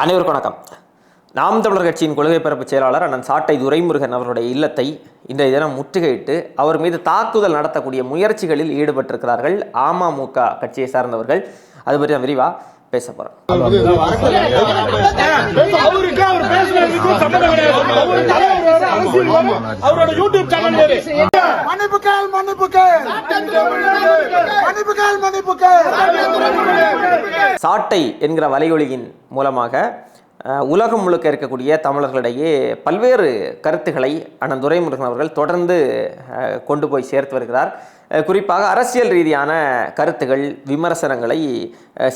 அனைவருக்கும் வணக்கம். நாம் தமிழர் கட்சியின் கொள்கை பரப்பு செயலாளர் அண்ணன் சாட்டை துரைமுருகன் அவருடைய இல்லத்தை இன்றைய தினம் முற்றுகையிட்டு அவர் மீது தாக்குதல் நடத்தக்கூடிய முயற்சிகளில் ஈடுபட்டிருக்கிறார்கள். அமமுக கட்சியை சார்ந்தவர்கள். அது பற்றி நான் விரிவா பேச போறேன் மன்னிப்புகள் மன்னிப்புகள் மன்னிப்புகள் மன்னிப்புகள் சாட்டை என்கிற வலையொலியின் மூலமாக உலகம் முழுக்க இருக்கக்கூடிய தமிழர்களிடையே பல்வேறு கருத்துக்களை அண்ணன் துரைமுருகன் அவர்கள் தொடர்ந்து கொண்டு போய் சேர்த்து வருகிறார். குறிப்பாக அரசியல் ரீதியான கருத்துகள் விமர்சனங்களை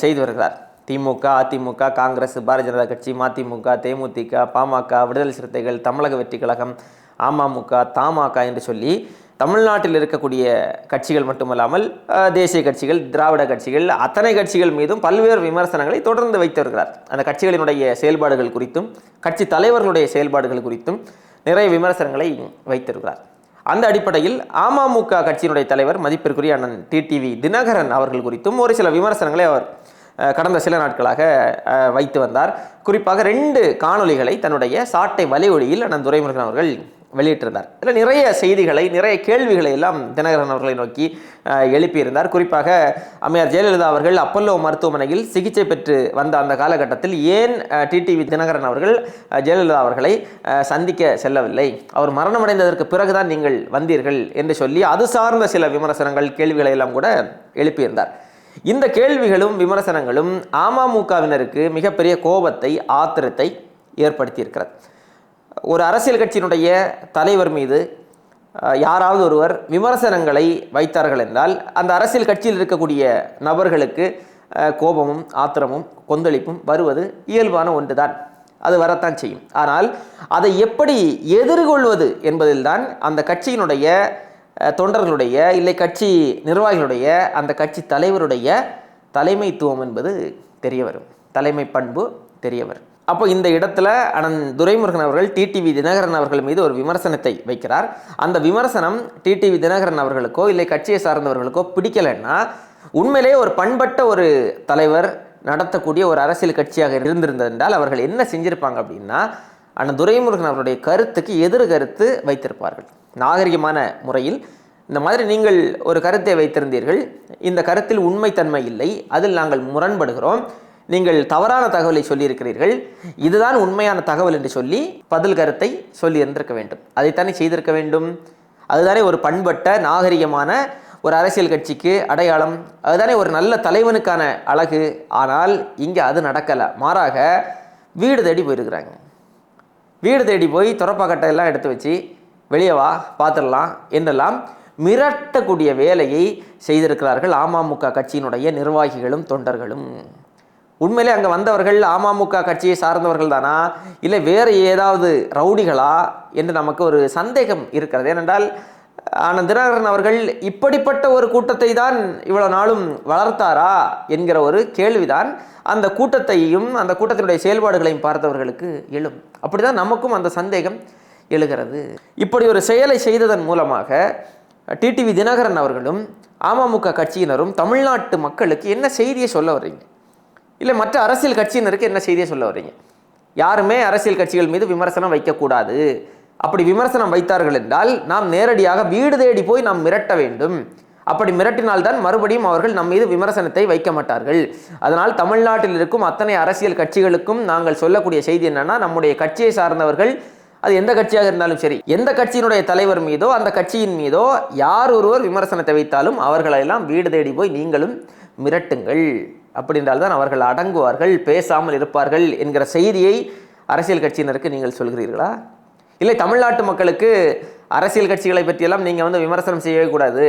செய்து வருகிறார். திமுக அதிமுக காங்கிரஸ் பாரதிய ஜனதா கட்சி மதிமுக தேமுதிக பாமக விடுதலை சிறுத்தைகள் தமிழக வெற்றி கழகம் அமமுக தமாக என்று சொல்லி தமிழ்நாட்டில் இருக்கக்கூடிய கட்சிகள் மட்டுமல்லாமல் தேசிய கட்சிகள் திராவிட கட்சிகள் அத்தனை கட்சிகள் மீதும் பல்வேறு விமர்சனங்களை தொடர்ந்து வைத்து வருகிறார். அந்த கட்சிகளினுடைய செயல்பாடுகள் குறித்தும் கட்சி தலைவர்களுடைய செயல்பாடுகள் குறித்தும் நிறைய விமர்சனங்களை வைத்திருக்கிறார் அந்த அடிப்படையில் அமமுக கட்சியினுடைய தலைவர் மதிப்பிற்குரிய அண்ணன் டிடிவி தினகரன் அவர்கள் குறித்தும் ஒரு சில விமர்சனங்களை அவர் கடந்த சில நாட்களாக வைத்து வந்தார். குறிப்பாக ரெண்டு காணொளிகளை தன்னுடைய சாட்டை வலையொலியில் அண்ணன் துரைமுருகன் அவர்கள் வெளியிட்டிருந்தார். இதில் நிறைய செய்திகளை நிறைய கேள்விகளை எல்லாம் தினகரன் அவர்களை நோக்கி எழுப்பியிருந்தார். குறிப்பாக அம்மையார் ஜெயலலிதா அவர்கள் அப்பல்லோ மருத்துவமனையில் சிகிச்சை பெற்று வந்த அந்த காலகட்டத்தில் ஏன் டிடிவி தினகரன் அவர்கள் ஜெயலலிதா அவர்களை சந்திக்க செல்லவில்லை? அவர் மரணமடைந்ததற்கு பிறகுதான் நீங்கள் வந்தீர்கள் என்று சொல்லி அது சார்ந்த சில விமர்சனங்கள் கேள்விகளை எல்லாம் கூட எழுப்பியிருந்தார். இந்த கேள்விகளும் விமர்சனங்களும் அமமுகவினருக்கு மிகப்பெரிய கோபத்தை ஆத்திரத்தை ஏற்படுத்தியிருக்கிறது. ஒரு அரசியல் கட்சியினுடைய தலைவர் மீது யாராவது ஒருவர் விமர்சனங்களை வைத்தார்கள் என்றால் அந்த அரசியல் கட்சியில் இருக்கக்கூடிய நபர்களுக்கு கோபமும் ஆத்திரமும் கொந்தளிப்பும் வருவது இயல்பான ஒன்றுதான். அது வரத்தான் செய்யும். ஆனால் அதை எப்படி எதிர்கொள்வது என்பதில்தான் அந்த கட்சியினுடைய தொண்டர்களுடைய இல்லை கட்சி நிர்வாகிகளுடைய அந்த கட்சி தலைவருடைய தலைமைத்துவம் என்பது தெரிய வரும். தலைமை பண்பு தெரிய வரும். அப்போ இந்த இடத்துல அனந்த் துரைமுருகன் அவர்கள் டிடிவி தினகரன் அவர்கள் மீது ஒரு விமர்சனத்தை வைக்கிறார். அந்த விமர்சனம் டிடிவி தினகரன் அவர்களுக்கோ இல்லை கட்சியை சார்ந்தவர்களுக்கோ பிடிக்கலைன்னா உண்மையிலேயே ஒரு பண்பட்ட ஒரு தலைவர் நடத்தக்கூடிய ஒரு அரசியல் கட்சியாக இருந்திருந்தது என்றால் அவர்கள் என்ன செஞ்சிருப்பாங்க அப்படின்னா அண்ணன் துரைமுருகன் அவருடைய கருத்துக்கு எதிர் கருத்து வைத்திருப்பார்கள். நாகரிகமான முறையில் இந்த மாதிரி நீங்கள் ஒரு கருத்தை வைத்திருந்தீர்கள். இந்த கருத்தில் உண்மைத்தன்மை இல்லை. அதில் நாங்கள் முரண்படுகிறோம். நீங்கள் தவறான தகவலை சொல்லியிருக்கிறீர்கள். இதுதான் உண்மையான தகவல் என்று சொல்லி பதில் கருத்தை சொல்லி இருந்திருக்க வேண்டும். அதைத்தானே செய்திருக்க வேண்டும். அதுதானே ஒரு பண்பட்ட நாகரிகமான ஒரு அரசியல் கட்சிக்கு அடையாளம். அதுதானே ஒரு நல்ல தலைவனுக்கான அழகு. ஆனால் இங்கே அது நடக்கலை. மாறாக வீடு தேடி போயிருக்கிறாங்க. வீடு தேடி போய் துறப்பாக்கட்டை எல்லாம் எடுத்து வச்சு வெளியே வா பார்த்துடலாம் என்றெல்லாம் மிரட்டக்கூடிய வேலையை செய்திருக்கிறார்கள் அமமுக கட்சியினுடைய நிர்வாகிகளும் தொண்டர்களும். உண்மையிலே அங்கே வந்தவர்கள் அமமுக கட்சியை சார்ந்தவர்கள் தானா? இல்லை வேறு ஏதாவது ரவுடிகளா? என்று நமக்கு ஒரு சந்தேகம் இருக்கிறது. ஏனென்றால் ஆனந்த் தினகரன் அவர்கள் இப்படிப்பட்ட ஒரு கூட்டத்தை தான் இவ்வளோ நாளும் வளர்த்தாரா என்கிற ஒரு கேள்விதான் அந்த கூட்டத்தையும் அந்த கூட்டத்தினுடைய செயல்பாடுகளையும் பார்த்தவர்களுக்கு எழும். அப்படிதான் நமக்கும் அந்த சந்தேகம் எழுகிறது. இப்படி ஒரு செயலை செய்ததன் மூலமாக டிடிவி தினகரன் அவர்களும் அமமுக கட்சியினரும் தமிழ்நாட்டு மக்களுக்கு என்ன செய்தியை சொல்ல வர்றீங்க? இல்லை மற்ற அரசியல் கட்சியினருக்கு என்ன செய்தியை சொல்ல வர்றீங்க? யாருமே அரசியல் கட்சிகள் மீது விமர்சனம் வைக்கக்கூடாது. அப்படி விமர்சனம் வைத்தார்கள் என்றால் நாம் நேரடியாக வீடு தேடி போய் நாம் மிரட்ட வேண்டும். அப்படி மிரட்டினால்தான் மறுபடியும் அவர்கள் நம் மீது விமர்சனத்தை வைக்க மாட்டார்கள். அதனால் தமிழ்நாட்டில் இருக்கும் அத்தனை அரசியல் கட்சிகளுக்கும் நாங்கள் சொல்லக்கூடிய செய்தி என்னன்னா நம்முடைய கட்சியை சார்ந்தவர்கள் அது எந்த கட்சியாக இருந்தாலும் சரி எந்த கட்சியினுடைய தலைவர் மீதோ அந்த கட்சியின் மீதோ யார் ஒருவர் விமர்சனத்தை வைத்தாலும் அவர்களெல்லாம் வீடு தேடி போய் நீங்களும் மிரட்டுங்கள். அப்படின்றால் தான் அவர்கள் அடங்குவார்கள் பேசாமல் இருப்பார்கள் என்கிற செய்தியை அரசியல் கட்சியினருக்கு நீங்கள் சொல்கிறீர்களா? இல்லை தமிழ்நாட்டு மக்களுக்கு அரசியல் கட்சிகளை பற்றியெல்லாம் நீங்கள் வந்து விமர்சனம் செய்யவே கூடாது.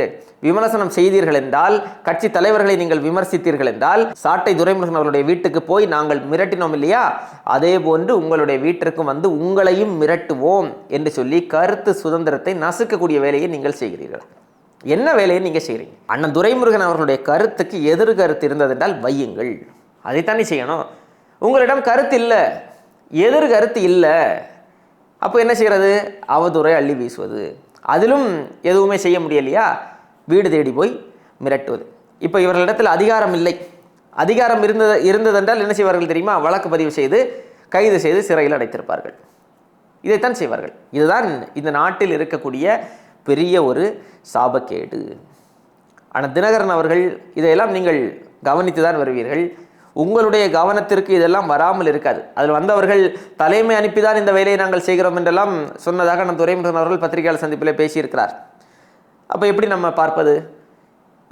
விமர்சனம் செய்தீர்கள் என்றால் கட்சி தலைவர்களை நீங்கள் விமர்சித்தீர்கள் என்றால் சாட்டை துரைமுருகன் அவருடைய வீட்டுக்கு போய் நாங்கள் மிரட்டினோம் இல்லையா? அதே போன்று உங்களுடைய வீட்டிற்கும் வந்து உங்களையும் மிரட்டுவோம் என்று சொல்லி கருத்து சுதந்திரத்தை நசுக்கக்கூடிய வேலையை நீங்கள் செய்கிறீர்கள். என்ன வேலையை நீங்கள் செய்கிறீங்க? அண்ணன் துரைமுருகன் அவர்களுடைய கருத்துக்கு எதிர் கருத்து இருந்தது என்றால் வையுங்கள். அதைத்தானே செய்யணும். உங்களிடம் கருத்து இல்லை. எதிர் கருத்து இல்லை. அப்போ என்ன செய்கிறது? அவதூறை அள்ளி வீசுவது. அதிலும் எதுவுமே செய்ய முடியலையா? வீடு தேடி போய் மிரட்டுவது. இப்போ இவர்களிடத்தில் அதிகாரம் இல்லை. அதிகாரம் இருந்தது இருந்ததென்றால் என்ன செய்வார்கள் தெரியுமா? வழக்கு பதிவு செய்து கைது செய்து சிறையில் அடைத்திருப்பார்கள். இதைத்தான் செய்வார்கள். இதுதான் இந்த நாட்டில் இருக்கக்கூடிய பெரிய ஒரு சாபக்கேடு. ஆனால் தினகரன் அவர்கள் இதையெல்லாம் நீங்கள் கவனித்து தான் வருவீர்கள். உங்களுடைய கவனத்திற்கு இதெல்லாம் வராமல் இருக்காது. அதில் வந்தவர்கள் தலைமை அனுப்பி தான் இந்த வேலையை நாங்கள் செய்கிறோம் என்றெல்லாம் சொன்னதாக நம் துரைமுருகன் அவர்கள் பத்திரிகையாளர் சந்திப்பில் பேசியிருக்கிறார். அப்போ எப்படி நம்ம பார்ப்பது?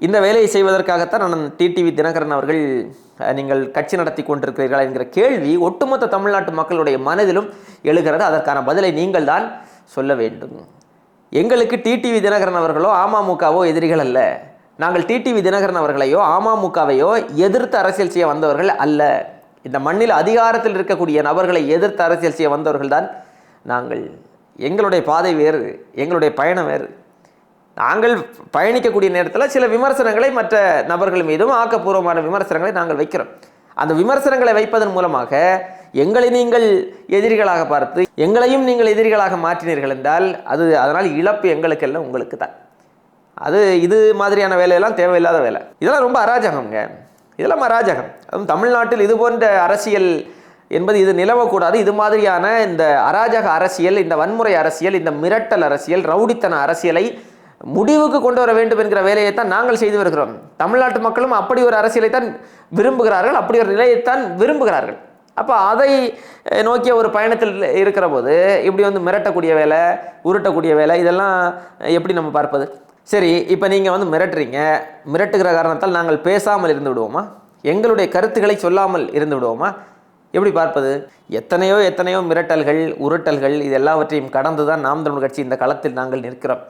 இந்த வேலையை செய்வதற்காகத்தான் நான் டிடிவி தினகரன் அவர்கள் நீங்கள் கட்சி நடத்தி கொண்டிருக்கிறீர்களா என்கிற கேள்வி ஒட்டுமொத்த தமிழ்நாட்டு மக்களுடைய மனதிலும் எழுகிறது. அதற்கான பதிலை நீங்கள் தான் சொல்ல வேண்டும். எங்களுக்கு டிடிவி தினகரன் அவர்களோ அமமுகவோ எதிரிகள் அல்ல. நாங்கள் டிடிவி தினகரன் அவர்களையோ அமமுகவையோ எதிர்த்து அரசியல் செய்ய வந்தவர்கள் அல்ல. இந்த மண்ணில் அதிகாரத்தில் இருக்கக்கூடிய நபர்களை எதிர்த்து அரசியல் செய்ய வந்தவர்கள் தான் நாங்கள். எங்களுடைய பாதை வேறு எங்களுடைய பயணம் வேறு. நாங்கள் பயணிக்கக்கூடிய நேரத்தில் சில விமர்சனங்களை மற்ற நபர்கள் மீதும் ஆக்கப்பூர்வமான விமர்சனங்களை நாங்கள் வைக்கிறோம். அந்த விமர்சனங்களை வைப்பதன் மூலமாக எங்களை நீங்கள் எதிரிகளாக பார்த்து எங்களையும் நீங்கள் எதிரிகளாக மாற்றினீர்கள் என்றால் அது அதனால் இழப்பு எங்களுக்கெல்லாம் உங்களுக்கு தான் அது இது மாதிரியான வேலையெல்லாம் தேவையில்லாத வேலை. இதெல்லாம் ரொம்ப அராஜகம்ங்க. இதெல்லாம் அராஜகம். அதுவும் தமிழ்நாட்டில் இது போன்ற அரசியல் என்பது இது நிலவக்கூடாது. இது மாதிரியான இந்த அராஜக அரசியல் இந்த வன்முறை அரசியல் இந்த மிரட்டல் அரசியல் ரவுடித்தன அரசியலை முடிவுக்கு கொண்டு வர வேண்டும் என்கிற வேலையை தான் நாங்கள் செய்து வருகிறோம். தமிழ்நாட்டு மக்களும் அப்படி ஒரு அரசியலை தான் விரும்புகிறார்கள். அப்படி ஒரு நிலையைத்தான் விரும்புகிறார்கள். அப்போ அதை நோக்கிய ஒரு பயணத்தில் இருக்கிற போது இப்படி வந்து மிரட்டக்கூடிய வேலை உருட்டக்கூடிய வேலை இதெல்லாம் எப்படி நம்ம பார்ப்பது? சரி இப்போ நீங்கள் வந்து மிரட்டுறீங்க. மிரட்டுகிற காரணத்தால் நாங்கள் பேசாமல் இருந்து விடுவோமா? எங்களுடைய கருத்துக்களை சொல்லாமல் இருந்து விடுவோமா? எப்படி பார்ப்பது? எத்தனையோ எத்தனையோ மிரட்டல்கள் உருட்டல்கள் இது எல்லாவற்றையும் கடந்து தான் நாம் தமிழ் கட்சி இந்த களத்தில் நாங்கள் நிற்கிறோம்.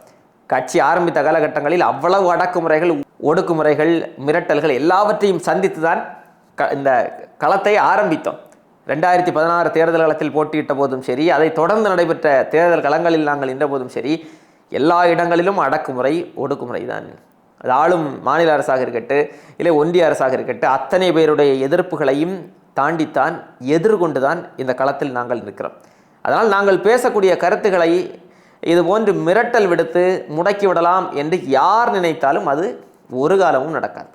கட்சி ஆரம்பித்த காலகட்டங்களில் அவ்வளவு அடக்குமுறைகள் ஒடுக்குமுறைகள் மிரட்டல்கள் எல்லாவற்றையும் சந்தித்து தான் க இந்த களத்தை ஆரம்பித்தோம். ரெண்டாயிரத்தி பதினாறு தேர்தல் களத்தில் போட்டியிட்ட போதும் சரி அதை தொடர்ந்து நடைபெற்ற தேர்தல் களங்களில் நாங்கள் நின்ற போதும் சரி எல்லா இடங்களிலும் அடக்குமுறை ஒடுக்குமுறை தான் அது ஆளும் மாநில அரசாக இருக்கட்டு இல்லை ஒன்றிய அரசாக இருக்கட்டு அத்தனை பேருடைய எதிர்ப்புகளையும் தாண்டித்தான் எதிர்கொண்டு தான் இந்த களத்தில் நாங்கள் நிற்கிறோம். அதனால் நாங்கள் பேசக்கூடிய கருத்துக்களை இது போன்று மிரட்டல் விடுத்து முடக்கி விடலாம் என்று யார் நினைத்தாலும் அது ஒரு காலமும் நடக்காது.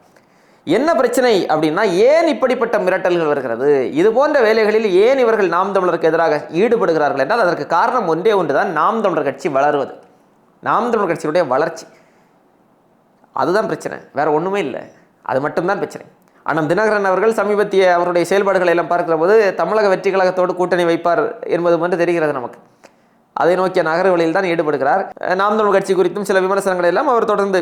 என்ன பிரச்சனை அப்படின்னா ஏன் இப்படிப்பட்ட மிரட்டல்கள் வருகிறது? இது போன்ற வேலைகளில் ஏன் இவர்கள் நாம் தமிழருக்கு எதிராக ஈடுபடுகிறார்கள் என்றால் அதற்கு காரணம் ஒன்றே ஒன்று தான் நாம் தமிழர் கட்சி வளருவது. நாம் தமிழ் கட்சியுடைய வளர்ச்சி. அதுதான் பிரச்சனை. வேறு ஒன்றுமே இல்லை. அது மட்டும்தான் பிரச்சனை. ஆனால் தினகரன் அவர்கள் சமீபத்திய அவருடைய செயல்பாடுகளை எல்லாம் பார்க்கிற போது தமிழக வெற்றி கழகத்தோடு கூட்டணி வைப்பார் என்பது மட்டும் தெரிகிறது நமக்கு. அதை நோக்கிய நகர்வுகளில் தான் ஈடுபடுகிறார். நாம் தமிழ் கட்சி குறித்தும் சில விமர்சனங்களை எல்லாம் அவர் தொடர்ந்து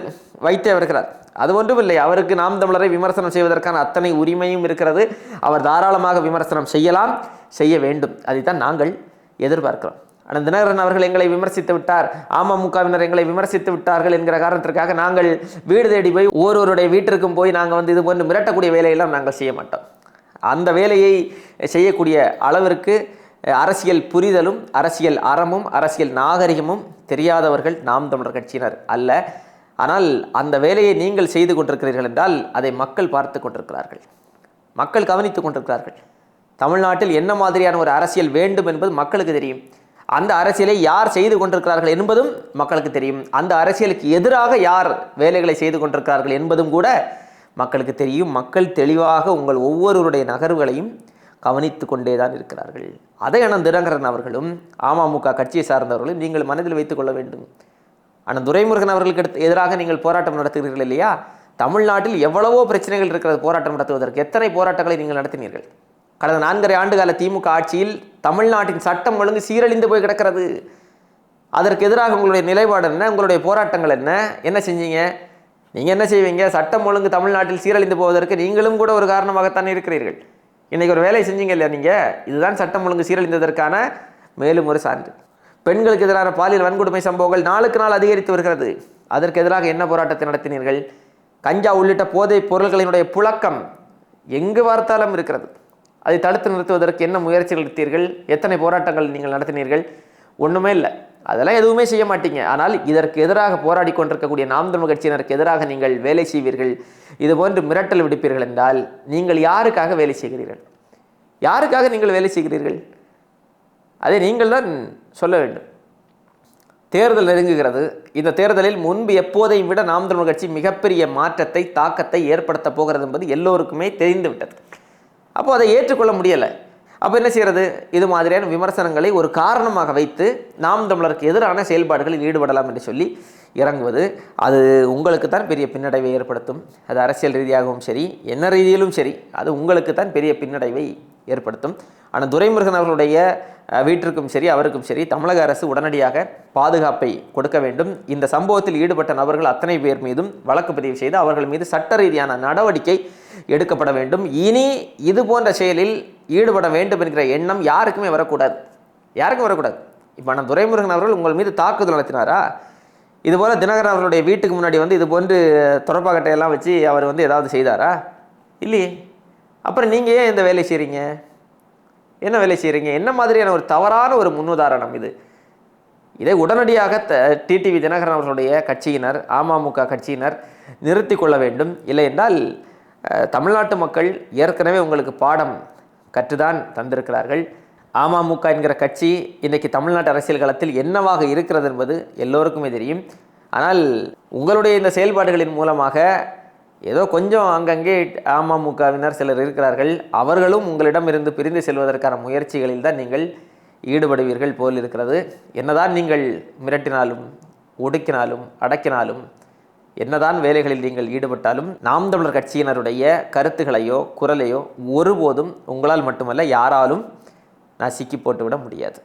வைத்தே வருகிறார். அது ஒன்றும் இல்லை அவருக்கு நாம் தமிழரை விமர்சனம் செய்வதற்கான அத்தனை உரிமையும் இருக்கிறது. அவர் தாராளமாக விமர்சனம் செய்யலாம் செய்ய வேண்டும். அதைத்தான் நாங்கள் எதிர்பார்க்கிறோம். ஆனால் தினகரன் அவர்கள் எங்களை விமர்சித்து விட்டார். அமமுகவினர் எங்களை விமர்சித்து விட்டார்கள் என்கிற காரணத்திற்காக நாங்கள் வீடு தேடி போய் ஒருவருடைய வீட்டிற்கும் போய் நாங்கள் வந்து இது போன்று மிரட்டக்கூடிய வேலையெல்லாம் நாங்கள் செய்ய மாட்டோம். அந்த வேலையை செய்யக்கூடிய அளவிற்கு அரசியல் புரிதலும் அரசியல் அறமும் அரசியல் நாகரிகமும் தெரியாதவர்கள் நாம் தமிழர் கட்சியினர் அல்ல. ஆனால் அந்த வேலையை நீங்கள் செய்து கொண்டிருக்கிறீர்கள் என்றால் அதை மக்கள் பார்த்து கொண்டிருக்கிறார்கள். மக்கள் கவனித்துக் கொண்டிருக்கிறார்கள். தமிழ்நாட்டில் என்ன மாதிரியான ஒரு அரசியல் வேண்டும் என்பது மக்களுக்கு தெரியும். அந்த அரசியலை யார் செய்து கொண்டிருக்கிறார்கள் என்பதும் மக்களுக்கு தெரியும். அந்த அரசியலுக்கு எதிராக யார் வேலைகளை செய்து கொண்டிருக்கிறார்கள் என்பதும் கூட மக்களுக்கு தெரியும். மக்கள் தெளிவாக உங்கள் ஒவ்வொருவருடைய நகர்வுகளையும் கவனித்து கொண்டே தான் இருக்கிறார்கள். அதை அண்ணன் தினகரன் அவர்களும் அமமுக கட்சியை சார்ந்தவர்களும் நீங்கள் மனதில் வைத்துக் கொள்ள வேண்டும். ஆனால் துரைமுருகன் அவர்களுக்கு எதிராக நீங்கள் போராட்டம் நடத்துகிறீர்கள் இல்லையா? தமிழ்நாட்டில் எவ்வளவோ பிரச்சனைகள் இருக்கிறது போராட்டம் நடத்துவதற்கு. எத்தனை போராட்டங்களை நீங்கள் நடத்தினீர்கள்? கடந்த நான்கரை ஆண்டுகால திமுக ஆட்சியில் தமிழ்நாட்டின் சட்டம் ஒழுங்கு சீரழிந்து போய் கிடக்கிறது. அதற்கு எதிராக உங்களுடைய நிலைப்பாடு என்ன? உங்களுடைய போராட்டங்கள் என்ன? என்ன செஞ்சீங்க? நீங்கள் என்ன செய்வீங்க? சட்டம் ஒழுங்கு தமிழ்நாட்டில் சீரழிந்து போவதற்கு நீங்களும் கூட ஒரு காரணமாகத்தான் இருக்கிறீர்கள். இன்றைக்கி ஒரு வேலை செஞ்சீங்க இல்லையா நீங்கள் இதுதான் சட்டம் ஒழுங்கு சீரழிந்ததற்கான மேலும் ஒரு சான்று. பெண்களுக்கு எதிரான பாலியல் வன்கொடுமை சம்பவங்கள் நாளுக்கு நாள் அதிகரித்து வருகிறது. அதற்கு எதிராக என்ன போராட்டத்தை நடத்தினீர்கள்? கஞ்சா உள்ளிட்ட போதைப் பொருள்களினுடைய புழக்கம் எங்கு பார்த்தாலும் இருக்கிறது. அதை தடுத்து நிறுத்துவதற்கு என்ன முயற்சிகள் எடுத்தீர்கள்? எத்தனை போராட்டங்கள் நீங்கள் நடத்தினீர்கள்? ஒன்றுமே இல்லை. அதெல்லாம் எதுவுமே செய்ய மாட்டீங்க. ஆனால் இதற்கு எதிராக போராடி கொண்டிருக்கக்கூடிய நாம் தமிழ் கட்சியினருக்கு எதிராக நீங்கள் வேலை செய்வீர்கள். இது போன்று மிரட்டல் விடுப்பீர்கள் என்றால் நீங்கள் யாருக்காக வேலை செய்கிறீர்கள்? யாருக்காக நீங்கள் வேலை செய்கிறீர்கள்? அதை நீங்கள் தான் சொல்ல வேண்டும். தேர்தல் நெருங்குகிறது. இந்த தேர்தலில் முன்பு எப்போதையும் விட நாம் தமிழ் கட்சி மிகப்பெரிய மாற்றத்தை தாக்கத்தை ஏற்படுத்த போகிறது என்பது எல்லோருக்குமே தெரிந்துவிட்டது. அப்போ அதை ஏற்றுக்கொள்ள முடியலை. அப்போ என்ன செய்கிறது? இது மாதிரியான விமர்சனங்களை ஒரு காரணமாக வைத்து நாம் தமிழருக்கு எதிரான செயல்பாடுகளில் ஈடுபடலாம் என்று சொல்லி இறங்குவது அது உங்களுக்கு தான் பெரிய பின்னடைவை ஏற்படுத்தும். அது அரசியல் ரீதியாகவும் சரி என்ன ரீதியிலும் சரி அது உங்களுக்கு தான் பெரிய பின்னடைவை ஏற்படுத்தும். ஆனால் துரைமுருகன் அவர்களுடைய வீட்டிற்கும் சரி அவருக்கும் சரி தமிழக அரசு உடனடியாக பாதுகாப்பை கொடுக்க வேண்டும். இந்த சம்பவத்தில் ஈடுபட்ட நபர்கள் அத்தனை பேர் மீதும் வழக்கு பதிவு செய்து அவர்கள் மீது சட்ட ரீதியான நடவடிக்கை எடுக்கப்பட வேண்டும். இனி இது போன்ற செயலில் ஈடுபட வேண்டும் என்கிற எண்ணம் யாருக்குமே வரக்கூடாது. யாருக்கும் வரக்கூடாது. இப்போ நான் துரைமுருகன் அவர்கள் உங்கள் மீது தாக்குதல் நடத்தினாரா? இதுபோல் தினகரன் அவர்களுடைய வீட்டுக்கு முன்னாடி வந்து இது போன்று தொடர்பாகட்டையெல்லாம் வச்சு அவர் வந்து ஏதாவது செய்தாரா? இல்லையே. அப்புறம் நீங்கள் ஏன் இந்த வேலை செய்கிறீங்க என்ன வேலை செய்கிறீங்க என்ன மாதிரியான ஒரு தவறான ஒரு முன்னுதாரணம் இது? இதை உடனடியாக த டிடிவி தினகரன் அவர்களுடைய கட்சியினர் அமமுக கட்சியினர் நிறுத்தி கொள்ள வேண்டும். இல்லை என்றால் தமிழ்நாட்டு மக்கள் ஏற்கனவே உங்களுக்கு பாடம் கற்றுதான் தந்திருக்கிறார்கள். அமமுக என்கிற கட்சி இன்றைக்கி தமிழ்நாட்டு அரசியல் களத்தில் என்னவாக இருக்கிறது என்பது எல்லோருக்குமே தெரியும். ஆனால் உங்களுடைய இந்த செயல்பாடுகளின் மூலமாக ஏதோ கொஞ்சம் அங்கங்கே அமமுகவினர் சிலர் இருக்கிறார்கள். அவர்களும் உங்களிடம் இருந்து பிரிந்து செல்வதற்கான முயற்சிகளில் தான் நீங்கள் ஈடுபடுவீர்கள் போல் இருக்கிறது. என்னதான் நீங்கள் மிரட்டினாலும் ஒடுக்கினாலும் அடக்கினாலும் என்னதான் வேலைகளில் நீங்கள் ஈடுபட்டாலும் நாம் தமிழர் கட்சியினருடைய கருத்துக்களையோ குரலையோ ஒருபோதும் உங்களால் மட்டுமல்ல யாராலும் நசுக்கி போட்டுவிட முடியாது.